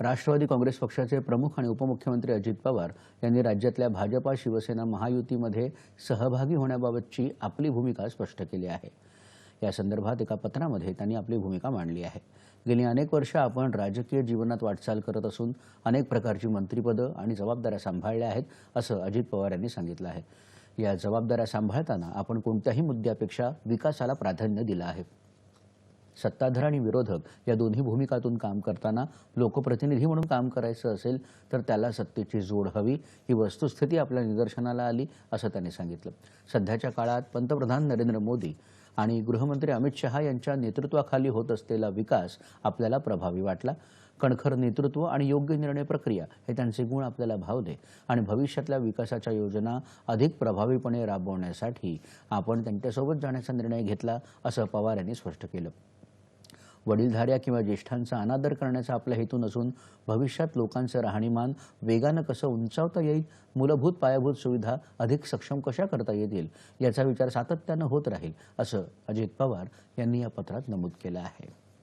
राष्ट्रवादी काँग्रेस पक्षाचे प्रमुख आणि उपमुख्यमंत्री अजित पवार यांनी राज्यातल्या भाजपा शिवसेना महायुतीमध्ये सहभागी होण्याबाबतची आपली भूमिका स्पष्ट केली आहे. या संदर्भात एका पत्रामध्ये त्यांनी आपली भूमिका मांडली आहे. गेली अनेक वर्ष आपण राजकीय जीवनात वाटचाल करत असून अनेक प्रकारची मंत्रिपदं आणि जबाबदाऱ्या सांभाळल्या आहेत असं अजित पवार यांनी सांगितलं आहे. या जबाबदाऱ्या सांभाळताना आपण कोणत्याही मुद्द्यापेक्षा विकासाला प्राधान्य दिलं आहे. सत्ताधार आणि विरोधक या दोन्ही भूमिकातून काम करताना लोकप्रतिनिधी म्हणून काम करायचं असेल तर त्याला सत्तेची जोड हवी. ही वस्तुस्थिती आपल्या निदर्शनाला आली असं त्यांनी सांगितलं. सध्याच्या काळात पंतप्रधान नरेंद्र मोदी आणि गृहमंत्री अमित शहा यांच्या नेतृत्वाखाली होत असलेला विकास आपल्याला प्रभावी वाटला. कणखर नेतृत्व आणि योग्य निर्णय प्रक्रिया हे त्यांचे गुण आपल्याला भावले आणि भविष्यातल्या विकासाच्या योजना अधिक प्रभावीपणे राबवण्यासाठी आपण त्यांच्यासोबत जाण्याचा निर्णय घेतला असं पवार यांनी स्पष्ट केलं. वडीलधाऱ्या किंवा ज्येष्ठांचा अनादर करण्याचा आपला हेतू नसून भविष्यात लोकांचं राहणीमान वेगानं कसं उंचावता येईल मूलभूत पायाभूत सुविधा अधिक सक्षम कशा करता येतील याचा विचार सातत्यानं होत राहील असं अजित पवार यांनी या पत्रात नमूद केलं आहे.